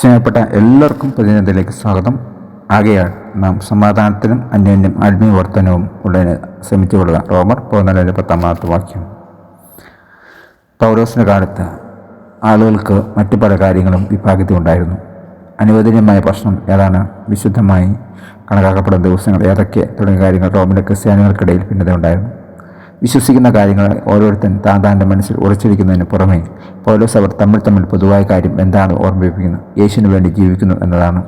സ്നേഹപ്പെട്ട എല്ലാവർക്കും പ്രതിനിധിയിലേക്ക് സ്വാഗതം. ആകയാൽ നാം സമാധാനത്തിനും അന്യോന്യം വർധനവും ഉള്ളതിന് ശ്രമിച്ചുകൊള്ളുക റോമർ പതിനാലിന്റെ പത്താമത്തെ വാക്യം. പൗരോസിന്റെ കാലത്ത് ആളുകൾക്ക് മറ്റു പല കാര്യങ്ങളും വിഭാഗത്തിൽ ഉണ്ടായിരുന്നു. അനുവദനീയമായ പ്രശ്നം ഏതാണ്? വിശുദ്ധമായി കണക്കാക്കപ്പെടുന്ന ദിവസങ്ങൾ ഏതൊക്കെ തുടങ്ങിയ കാര്യങ്ങൾ റോമിലെ ക്രിസ്ത്യാനികൾക്കിടയിൽ ഭിന്നത ഉണ്ടായിരുന്നു വിശ്വസിക്കുന്ന കാര്യങ്ങൾ ഓരോരുത്തൻ താൻ താന്റെ മനസ്സിൽ ഉറച്ചിരിക്കുന്നതിന് പുറമേ പൗലോസ് അവർ തമ്മിൽ തമ്മിൽ പൊതുവായ കാര്യം എന്താണ് ഓർമ്മിപ്പിക്കുന്നത്? യേശുവിന് വേണ്ടി ജീവിക്കുന്നു എന്നതാണ്.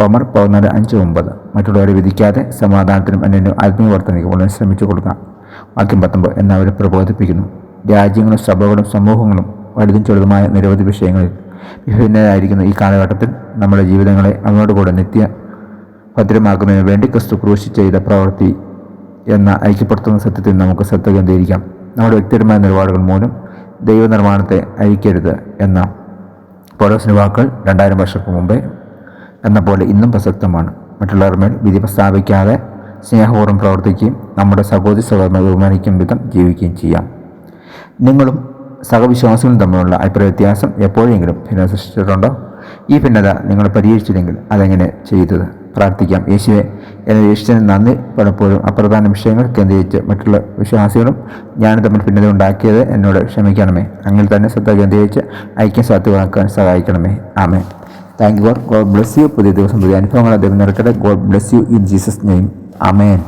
റോമർ പതിനാല് അഞ്ച് ഒമ്പത്. മറ്റുള്ളവരെ വിധിക്കാതെ സമാധാനത്തിനും അന്യനും ആത്മീയവർദ്ധനയ്ക്ക് വളരെ ശ്രമിച്ചു കൊടുക്കാം വാക്യം പത്തൊമ്പത്. എന്നവരെ പ്രബോധിപ്പിക്കുന്നു. രാജ്യങ്ങളും സഭകളും സമൂഹങ്ങളും വലുതും ചെറുതുമായ നിരവധി വിഷയങ്ങളിൽ വിഭിന്നരായിരിക്കുന്ന ഈ കാലഘട്ടത്തിൽ നമ്മുടെ ജീവിതങ്ങളെ അവനോടുകൂടെ നിത്യ ഭദ്രമാക്കുന്നതിന് വേണ്ടി ക്രിസ്തു ക്രൂശി ചെയ്ത പ്രവൃത്തി എന്ന ഐക്യപ്പെടുത്തുന്ന സത്യത്തിൽ നമുക്ക് ശ്രദ്ധ കേന്ദ്രീകരിക്കാം. നമ്മുടെ വ്യക്തിപരമായ നിലപാടുകൾ മൂലം ദൈവനിർമ്മാണത്തെ അഴിക്കരുത് എന്ന പോലോസിന് വാക്കുകൾ രണ്ടായിരം വർഷങ്ങൾക്ക് മുമ്പേ എന്ന പോലെ ഇന്നും പ്രസക്തമാണ്. മറ്റുള്ളവർ മേൽ വിധി പ്രസ്താവിക്കാതെ സ്നേഹപൂർവം പ്രവർത്തിക്കുകയും നമ്മുടെ സഹോദരി സഹോദരനെ ബഹുമാനിക്കും വിധം ജീവിക്കുകയും ചെയ്യാം. നിങ്ങളും സഹവിശ്വാസികളും തമ്മിലുള്ള അഭിപ്രായ വ്യത്യാസം എപ്പോഴെങ്കിലും ഭിന്നത സൃഷ്ടിച്ചിട്ടുണ്ടോ? ഈ ഭിന്നത നിങ്ങൾ പരിഹരിച്ചില്ലെങ്കിൽ അതെങ്ങനെ ചെയ്തത്? പ്രാർത്ഥിക്കാം. യേശുവെ എന്നെ യേശുവിന് നന്ദി പലപ്പോഴും അപ്രധാന വിഷയങ്ങൾ കേന്ദ്രീകരിച്ച് മറ്റുള്ള വിശ്വാസികളും ഞാനും തമ്മിൽ ഭിന്നത ഉണ്ടാക്കിയത് എന്നോട് ക്ഷമിക്കണമേ. അങ്ങനെ തന്നെ ശ്രദ്ധ കേന്ദ്രീകരിച്ച് ഐക്യം സാധ്യമാക്കാൻ സഹായിക്കണമേ. ആമേ thank you God. Bless you. പുതിയ ദിവസം പുതിയ അനുഭവങ്ങൾ അദ്ദേഹം നിറക്കട്ടെ God bless you in Jesus name. Amen.